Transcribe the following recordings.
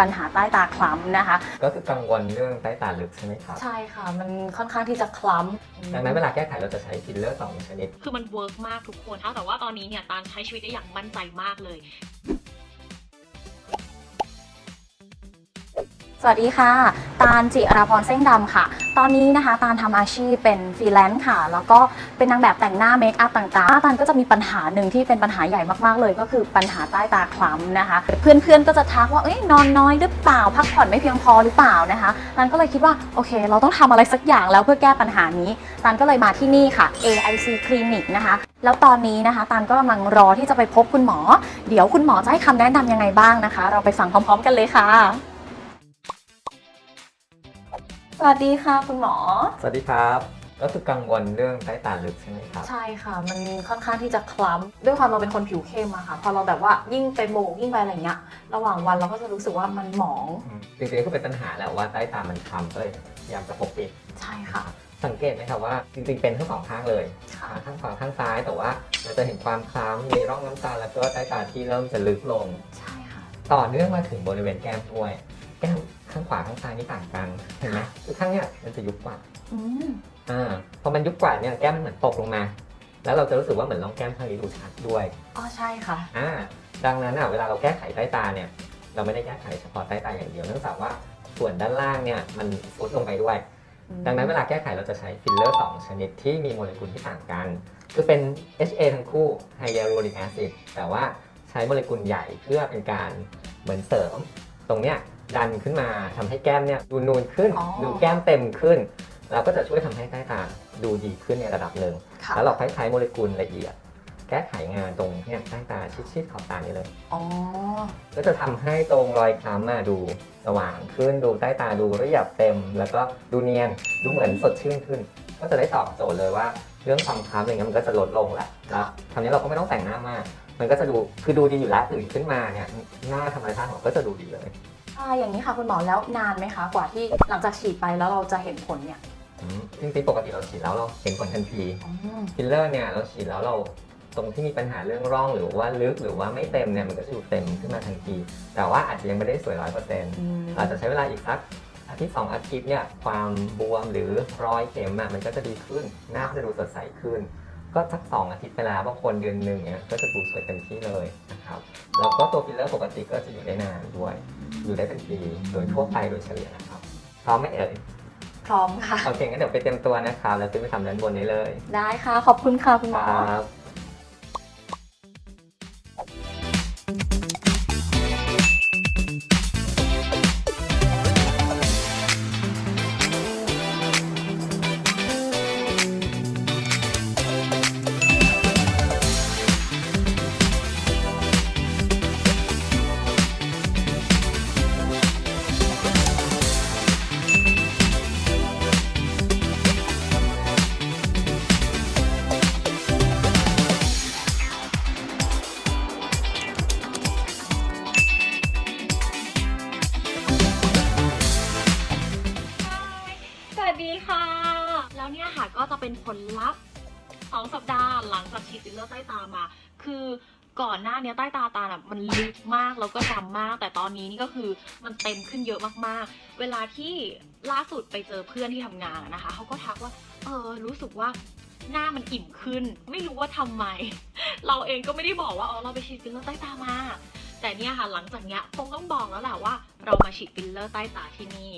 ปัญหาใต้ตาคล้ำนะคะ ก็คือกังวลเรื่องใต้ตาลึกใช่ไหมครับ ใช่ค่ะ มันค่อนข้างที่จะคล้ำ ดังนั้นเวลาแก้ไขเราจะใช้ฟิลเลอร์สองชนิด คือมันเวิร์กมากทุกคนเท่าแต่ว่าตอนนี้เนี่ยตาลใช้ชีวิตได้อย่างมั่นใจมากเลย สวัสดีค่ะ ตาลจิราพรเส้งดำค่ะ ตอนนี้นะคะ ตาลทำอาชีพเป็นฟรีแลนซ์ค่ะ แล้วก็เป็นนางแบบแต่งหน้าเมคอัพต่างๆ ตาลก็จะมีปัญหาหนึ่งที่เป็นปัญหาใหญ่มากๆเลย ก็คือปัญหาใต้ตาคล้ำนะคะ เพื่อนๆ ก็จะทักว่า เอ้ยนอนน้อยหรือเปล่า พักผ่อนไม่เพียงพอหรือเปล่านะคะ ตาลก็เลยคิดว่า โอเค เราต้องทำอะไรสักอย่างแล้วเพื่อแก้ปัญหานี้ ตาลก็เลยมาที่นี่ค่ะ AIC Clinic นะคะ แล้วตอนนี้นะคะ ตาลก็กำลังรอที่จะไปพบคุณหมอ เดี๋ยวคุณหมอจะให้คำแนะนำยังไงบ้างนะคะ เราไปฟังพร้อม ๆ กันเลยค่ะ สวัสดีค่ะคุณหมอ สวัสดีครับ ก็คือกังวลเรื่องใต้ตาลึกใช่ไหมครับ ใช่ค่ะ มันค่อนข้างที่จะคล้ำด้วยความเราเป็นคนผิวเข้มอะค่ะ พอเราแบบว่ายิ่งไปโบกยิ่งไปอะไรเงี้ย ระหว่างวันเราก็จะรู้สึกว่ามันหมอง จริงๆก็เป็นปัญหาแหละว่าใต้ตามันคล้ำก็เลยพยายามจะปกปิด ใช่ค่ะ สังเกตไหมครับว่าจริงๆเป็นทั้งสองข้างเลยค่ะข้างขวาข้างซ้ายแต่ว่าเราจะเห็นความคล้ำมีร่องน้ำตาแล้วก็ใต้ตาที่เริ่มจะลึกลง ใช่ค่ะ ต่อเนื่องมาถึงบริเวณแก้มด้วย แก้ม ข้างขวาข้างซ้ายนี่ต่างกันเห็นไหมคือข้างเนี้ยมันจะยุบกว่าอืมอ่าพอมันยุบกว่าเนี่ยแก้มมันเหมือนตกลงมา แล้วเราจะรู้สึกว่าเหมือนร่องแก้มข้างนี้ดูชัดด้วยอ๋อใช่ค่ะ อ่าดังนั้นอะเวลาเราแก้ไขใต้ตาเนี่ย เราไม่ได้แก้ไขเฉพาะใต้ตาอย่างเดียวเนื่องจากว่าส่วนด้านล่างเนี่ยมันซุดลงไปด้วย ดังนั้นเวลาแก้ไขเราจะใช้ฟิลเลอร์2ชนิดที่มีโมเลกุลที่ต่างกัน คือเป็น HA ทั้งคู่ไฮยาลูรอนิกแอซิดแต่ว่าใช้โมเลกุลใหญ่เพื่อเป็นการเหมือนเสริม ตรงเนี้ย ดันขึ้นมาทำให้แก้มเนี่ยดูนูนขึ้นอ๋อดูแก้มเต็มขึ้น เราก็จะช่วยทำให้ใต้ตาดูดีขึ้นในระดับหนึ่งค่ะแล้วเราค่อยใช้โมเลกุลละเอียด แก้ไขงานตรงเนี่ยใต้ตาชิดๆขอบตานี่เลยอ๋อก็จะทำให้ตรงรอยคล้ำมาดูสว่างขึ้นดูใต้ตาดูเรียบเต็ม แล้วก็ดูเนียนดูเหมือนสดชื่นขึ้น ก็จะได้ตอบโจทย์เลยว่าเรื่องความคล้ำอะไรเงี้ยมันก็จะลดลงแหละแล้วคราวนี้เราก็ไม่ต้องแต่งหน้ามาก มันก็จะดูคือดูดีอยู่แล้วตื่นขึ้นมาเนี่ยหน้าธรรมชาติของเราก็จะดูดีเลย อ่าอย่างนี้ค่ะคุณหมอแล้วนานไหมคะ กว่าที่หลังจากฉีดไปแล้วเราจะเห็นผลเนี่ยอืมจริงๆปกติเราฉีดแล้วเราเห็นผลทันทีอืมฟิลเลอร์เนี่ยเราฉีดแล้วเราตรงที่มีปัญหาเรื่องร่องหรือว่าลึกหรือว่าไม่เต็มเนี่ยมันก็จะดูเต็มขึ้นมาทันที แต่ว่าอาจจะยังไม่ได้สวยร้อยเปอร์เซ็นต์ อืมอาจจะใช้เวลาอีกสักอาทิตย์สองอาทิตย์เนี่ยความบวมหรือรอยเข็มอะมันก็จะดีขึ้น หน้าก็จะดูสดใสขึ้น ก็สักสองอาทิตย์ไปแล้วบางคนเดือนหนึ่งเนี่ยก็จะดูสวยเต็มที่เลยนะครับแล้วก็ตัวฟิลเลอร์ปกติก็จะอยู่ได้นานด้วย อยู่ได้เป็นปีโดยทั่วไปโดยเฉลี่ยนะครับพร้อมไหมเอ่ยพร้อมค่ะ โอเคงั้นเดี๋ยวไปเตรียมตัวนะครับแล้วขึ้นไปทำด้านบนนี้เลย ได้ค่ะ ขอบคุณค่ะคุณหมอ ครับ ดีค่ะ แล้วเนี่ยค่ะก็จะเป็นผลลัพธ์สองสัปดาห์หลังจากฉีดฟิลเลอร์ใต้ตามา คือก่อนหน้านี้ใต้ตาตาอะมันลึกมากแล้วก็ดำมาก แต่ตอนนี้นี่ก็คือมันเต็มขึ้นเยอะมากๆ เวลาที่ล่าสุดไปเจอเพื่อนที่ทำงานนะคะเขาก็ทักว่า เออรู้สึกว่าหน้ามันอิ่มขึ้น ไม่รู้ว่าทำไม เราเองก็ไม่ได้บอกว่าอ๋อเราไปฉีดฟิลเลอร์ใต้ตามา แต่เนี่ยค่ะหลังจากเนี้ยคงต้องบอกแล้วแหละว่า เรามาฉีดฟิลเลอร์ใต้ตาที่นี่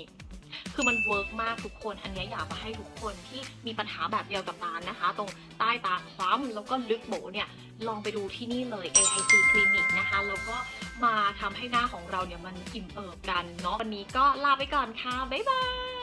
คือมันเวิร์กมากทุกคน อันนี้อยากมาให้ทุกคนที่มีปัญหาแบบเดียวกับตานนะคะ ตรงใต้ตาคล้ำแล้วก็ลึกโบเนี่ยลองไปดูที่นี่เลย AIC Clinic นะคะ แล้วก็มาทำให้หน้าของเราเนี่ยมันอิ่มเอิบกันเนาะวันนี้ก็ลาไปก่อนค่ะ บ๊ายบาย